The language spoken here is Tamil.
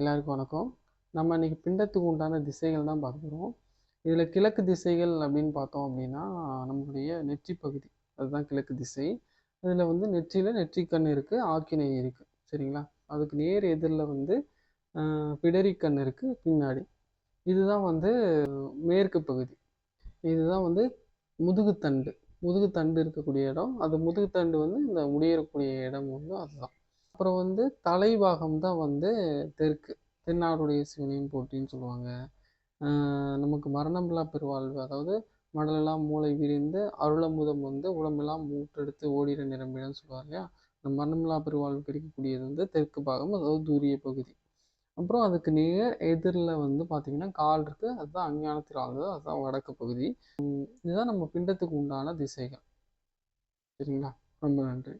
எல்லாருக்கும் வணக்கம். நம்ம இன்றைக்கி பிண்டத்துக்கு உண்டான திசைகள் தான் பார்க்க போகிறோம் இதில் கிழக்கு திசைகள் அப்படின்னு பார்த்தோம் அப்படின்னா நம்மளுடைய நெற்றி பகுதி. அதுதான் கிழக்கு திசை. அதில் வந்து நெற்றியில் நெற்றிக்கண் இருக்குது ஆக்கினை இருக்குது சரிங்களா? அதுக்கு நேர் எதிரில் வந்து பிடரிக்கண் இருக்குது பின்னாடி. இதுதான் வந்து மேற்கு பகுதி. இதுதான் வந்து முதுகுத்தண்டு முதுகுத்தண்டு இருக்கக்கூடிய இடம். அது முதுகுத்தண்டு வந்து இந்த முடியக்கூடிய இடம் வந்து அதுதான். அப்புறம் வந்து தலைபாகம் தான் வந்து தெற்கு. தென்னாடுடைய சிவனையும் போட்டின்னு சொல்லுவாங்க. நமக்கு மரணமில்லா பெருவாழ்வு அதாவது மடலெல்லாம் மூளை விரிந்து அருளமுதம் வந்து உடம்பெல்லாம் மூட்டெடுத்து ஓடிட நிரம்பிடன்னு சொல்லுவார் இல்லையா? அந்த மரணமில்லா பெருவாழ்வு கிடைக்கக்கூடியது வந்து தெற்கு பாகம் அதாவது தூரிய பகுதி. அப்புறம் அதுக்கு நேர் எதிரில் வந்து பார்த்தீங்கன்னா கால் இருக்கு. அதுதான் அஞ்ஞானத்தில் ஆகுது அதுதான் வடக்கு பகுதி. இதுதான் நம்ம பிண்டத்துக்கு உண்டான திசைகள். சரிங்களா? ரொம்ப நன்றி.